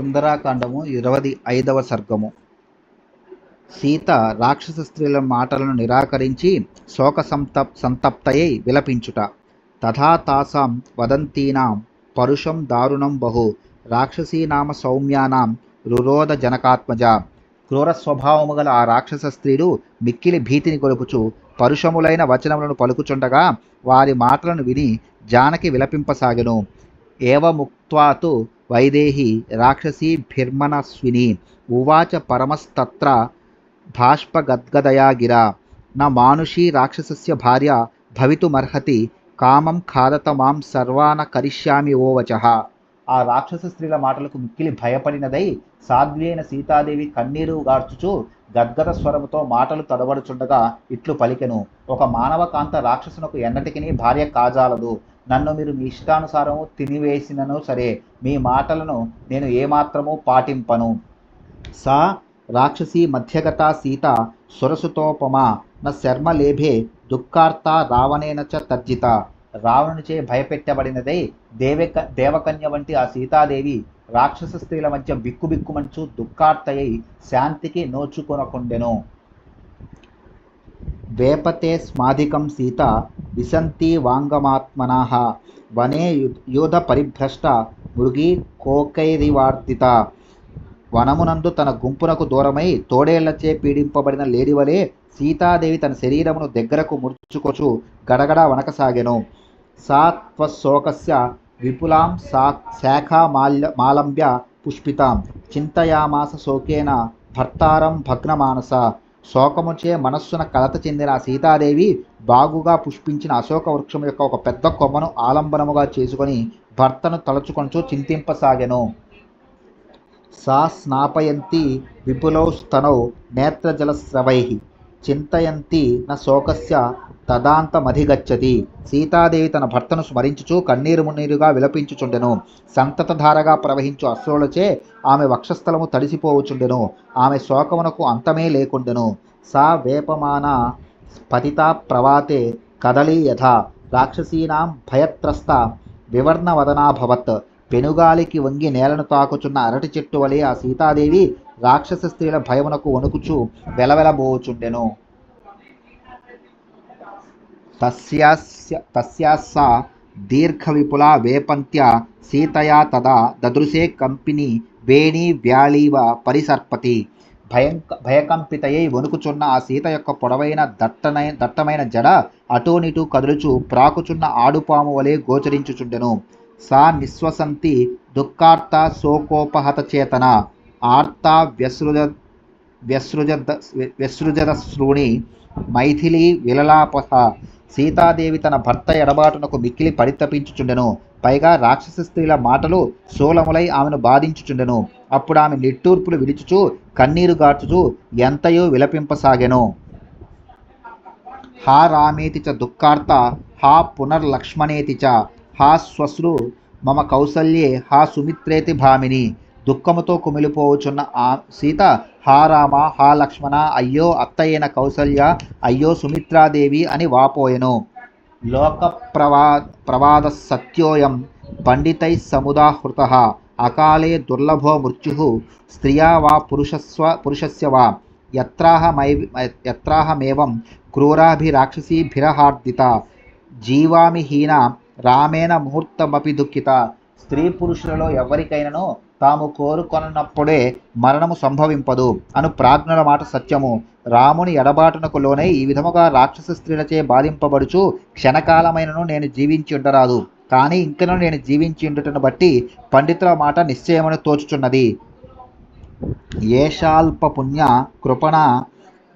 సుందరాకాండము ఇరవై ఐదవ సర్గము. సీత రాక్షస స్త్రీల మాటలను నిరాకరించి శోక సంతప్ సంతప్తయై విలపించుట. తథా తాసాం వదంతీనాం పరుషం దారుణం బహు రాక్షసీనామ సౌమ్యానాం రురోధ జనకాత్మజ. క్రూర స్వభావము గల ఆ రాక్షస స్త్రీలు మిక్కిలి భీతిని కొలుపుచు పరుషములైన వచనములను పలుకుచుండగా వారి మాటలను విని జానకి విలపింపసాగెను. ఏవముక్త్వాతు వైదేహి రాక్షసీ భిర్మనస్విని ఉవాచ పరమస్తత్ర బాష్పగద్గదయా గిరా న మానుషీ రాక్షసస్య భార్య భవితుమర్హతి కామం ఖాదత మాం సర్వాన కరిష్యామి ఓ వచః. ఆ రాక్షస స్త్రీల మాటలకు మిక్కిలి భయపడినదై సాధ్వీన సీతాదేవి కన్నీరు గార్చుచు గద్గద స్వరముతో మాటలు తడబడుచుండగా ఇట్లు పలికెను. ఒక మానవ కాంత రాక్షసునకు ఎన్నటికి భార్య కాజాలదు. నన్ను మీరు మీ ఇష్టానుసారము తినివేసినను సరే మీ మాటలను నేను ఏమాత్రము పాటింపను. సా రాక్షసి మధ్యగత సీత సురసుతోపమా న శర్మలేభే దుఃఖార్త రావణేన చ తర్జిత. రావణునిచే భయపెట్టబడినదై దేవక దేవకన్య వంటి ఆ సీతాదేవి రాక్షస స్త్రీల మధ్య బిక్కుబిక్కుమంచు దుఃఖార్తయై శాంతికి నోచుకొనకుండెను. వేపతే స్మాధికం సీత విశంతి వాంగమాత్మనాః వనే యోధ పరిభ్రష్ట మృగి కోకైరివార్తిత వనమునందు తన గుంపునకు దూరమై తోడేళ్ళచే పీడింపబడిన లేడివలే సీతాదేవి తన శరీరమును దగ్గరకు ముడుచుకొచు గడగడ వనకసాగెను. సాత్వశోకస్య విపులాం సా శాఖా మాల్య మాలంబ్య పుష్పితాం. చింతయామాస శోకేన భర్తారం భగ్నమానస. శోకముచే మనస్సున కలత చెందిన సీతాదేవి బాగుగా పుష్పించిన అశోక వృక్షం యొక్క ఒక పెద్ద కొమ్మను ఆలంబనముగా చేసుకొని భర్తను తలుచుకొంచు చింతింపసాగెను. సా స్నాపయంతి విపులౌ స్తనౌ నేత్రజలస్రవై. చింతయంతి న శోకస్య తదాంతమధిగచ్చతి. సీతాదేవి తన భర్తను స్మరించుచు కన్నీరు మున్నీరుగా విలపించుచుండెను. సంతతధారగా ప్రవహించు అశ్రులచే ఆమె వక్షస్థలము తడిసిపోవుచుండెను. ఆమె శోకమునకు అంతమే లేకుండెను. సా వేపమాన పతితా ప్రవాతే కదలీ యథ. రాక్షసీనాం భయత్రస్త వివర్ణవదనాభవత్ పెనుగాలికి వంగి నేలను తాకుచున్న అరటి చెట్టు వలె ఆ సీతాదేవి రాక్షస స్త్రీల భయమునకు వణుకుచు వెలవెలబోచుండెను తస్యాస్య తస్యాస్సా దీర్ఘవిపులా వేపంత్య సీతయా తదా దదృశే కంపిని వేణి వ్యాళీవ పరిసర్పతి. భయంక భయకంపితయై వణుకుచున్న ఆ సీత యొక్క పొడవైన దట్టనై దట్టమైన జడ అటూనిటూ కదులుచు ప్రాకుచున్న ఆడుపాము వలె గోచరించుచుండెను. సా నిశ్వసంతి దుఃఖార్త శోకోపహత చేతన. ఆర్త వ్యసృజ వ్యసృజ వ్యసృజద శ్రూణి మైథిలి విలలాపహ సీతాదేవి తన భర్త ఎడబాటునకు మిక్కిలి పరితపించుచుండెను. పైగా రాక్షస స్త్రీల మాటలు శూలములై ఆమెను బాధించుచుండెను. అప్పుడు ఆమె నిట్టూర్పులు విడిచుచు కన్నీరు గార్చుచు ఎంతయో విలపింపసాగెను. హా రామేతి చ దుఃఖార్త హా పునర్లక్ష్మణేతి చ హా స్వశ్రు మమ కౌసల్యే హా సుమిత్రేతి భామిని. దుఃఖముతో కుమిలిపోవచ్చున్న ఆ సీత హా రామ హా లక్ష్మణ అయ్యో అత్తయ్యన కౌసల్య అయ్యో సుమిత్రాదేవి అని వాపోయెను. లోక ప్రవా ప్రవాద సత్యోయం పండితై సముదాహృత అకాలే దుర్లభో మృత్యు స్త్రియా వా పురుషస్వ పురుషస్య వా యత్రాహమై యత్రాహమేవం క్రూరాభిరాక్షసీభిరహార్దిత జీవామి హీన రామేణ ముహూర్తమపి దుఃఖిత స్త్రీ పురుషులలో ఎవరికైనానో తాము కోరుకొనప్పుడే మరణము సంభవింపదు అను ప్రాజ్ఞుల మాట సత్యము. రాముని ఎడబాటునకు లోనై ఈ విధముగా రాక్షస స్త్రీలచే బాధింపబడుచు క్షణకాలమైనను నేను జీవించి ఉండరాదు. కానీ ఇంకనూ నేను జీవించి ఉండుటను బట్టి పండితుల మాట నిశ్చయమని తోచుచున్నది. ఏషాల్ప పుణ్య కృపణ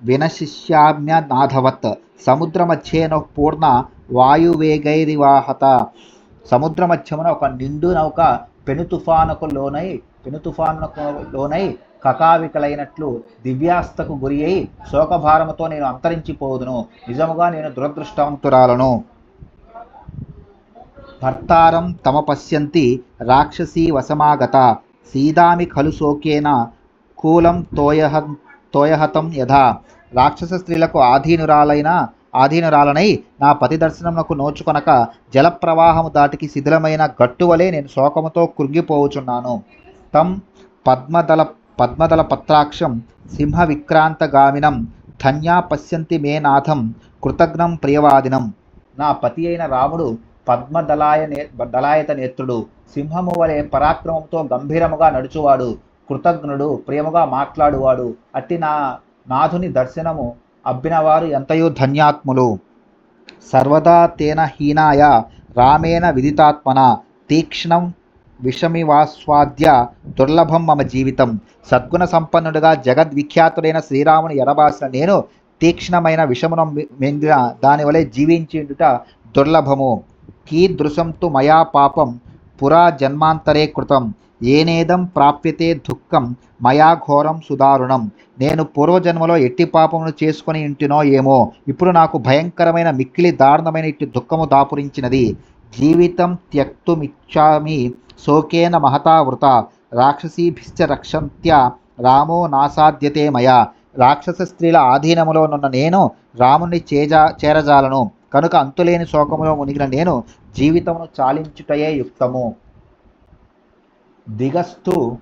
వినశిష్యామ్య నాధవత్ సముద్ర సముద్రమధ్యేన పూర్ణ వాయువేగైరివాహత. సముద్రమధ్యమున ఒక నిండు నౌక పెను తుఫానుకు లోనై పెను తుఫానుకు లోనై కకావికలైనట్లు దివ్యాస్తకు గురి అయి శోకభారముతో నేను అంతరించిపోదును. నిజముగా నేను దురదృష్టవంతురాలను. భర్తారం తమ పశ్యంతి రాక్షసీ వసమాగత సీదామి ఖలు శోకేన కూలం తోయహ తోయహతం యథా. రాక్షస స్త్రీలకు ఆధీనురాలైన ఆధీనురాలనై నా పతిదర్శనమునకు నోచుకొనక జలప్రవాహము దాటికి శిథిలమైన గట్టువలే నేను శోకముతో కృంగిపోవుచున్నాను తం పద్మదల పద్మదల పత్రాక్షం సింహ విక్రాంతగామినం ధన్యా పశ్యంతి మే నాథం కృతజ్ఞం ప్రియవాదినం. నా పతి అయిన రాముడు పద్మదలాయ నే దళాయత నేత్రుడు సింహము వలె పరాక్రమంతో గంభీరముగా నడుచువాడు కృతజ్ఞుడు ప్రేమగా మాట్లాడువాడు అట్టి నా నాథుని దర్శనము అబ్బినవారు ఎంతయో ధన్యాత్ములు. సర్వదా తేన హీనాయ రామేణ విదితాత్మన తీక్ష్ణం విషమివాస్వాద్య దుర్లభం మమ జీవితం. సద్గుణ సంపన్నుడుగా జగద్విఖ్యాతుడైన శ్రీరాముని ఎడబాసిన నేను తీక్ష్ణమైన విషమును మెందిన దానివలే జీవించుట దుర్లభము. కీదృశం తు మయా పాపం పురా జన్మాంతరే కృతం. ఏనేదం ప్రాప్యతే దుఃఖం మయా ఘోరం సుదారుణం. నేను పూర్వజన్మలో ఎట్టి పాపమును చేసుకొని ఇంటినో ఏమో ఇప్పుడు నాకు భయంకరమైన మిక్కిలి దారుణమైన ఇట్టి దుఃఖము దాపురించినది. జీవితం త్యక్తుమిచ్చామి శోకేన మహతా వృత. రాక్షసీభిశ్చ రక్షంత్య రామో నాసాధ్యతే మయా. రాక్షస స్త్రీల ఆధీనములో నున్న నేను రాముణ్ణి చేజా చేరజాలను. కనుక అంతులేని శోకములో మునిగిన నేను జీవితమును చాలించుటయే యుక్తము. దిగస్తు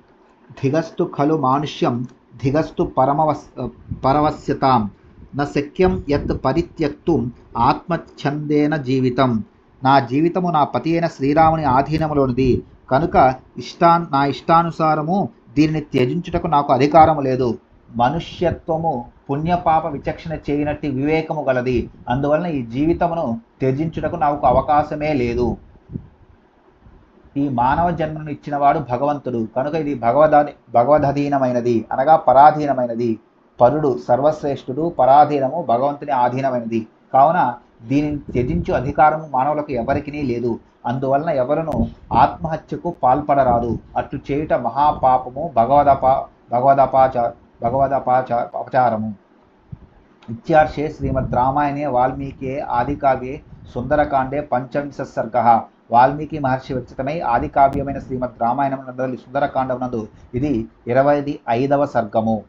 ధిగస్తు ఖలు మానుష్యం ధిగస్తు పరమవస్ పరవస్యతాం నా శక్యం యత్ పరిత్యక్తు ఆత్మఛందేన జీవితం. నా జీవితము నా పతి అయిన శ్రీరాముని ఆధీనములోనిది. కనుక ఇష్టాన్ నా ఇష్టానుసారము దీనిని త్యజించుటకు నాకు అధికారము లేదు. మనుష్యత్వము పుణ్యపాప విచక్షణ చేయనట్టి వివేకము గలది. అందువలన ఈ జీవితమును త్యజించుటకు నాకు అవకాశమే లేదు. ఈ మానవ జన్మను ఇచ్చినవాడు భగవంతుడు. కనుక ఇది భగవదాని భగవదధీనమైనది. అనగా పరాధీనమైనది. పరుడు సర్వశ్రేష్ఠుడు పరాధీనము భగవంతుని ఆధీనమైనది. కావున దీనిని త్యజించు అధికారము మానవులకు ఎవరికీ లేదు. అందువలన ఎవరును ఆత్మహత్యకు పాల్పడరాదు. అట్లు చేయుట మహాపాపము భగవదపా భగవదపాచ భగవదపాచ అపచారము. ఇత్యార్షే శ్రీమద్ రామాయణే వాల్మీకే ఆదికావ్యే సుందరకాండే పంచవింశ సర్గ వాల్మీకి మహర్షి విరచితమై ఆదికావ్యమైన శ్రీమద్ రామాయణం సుందరకాండమునందు ఇది ఇరవై ఐదవ సర్గము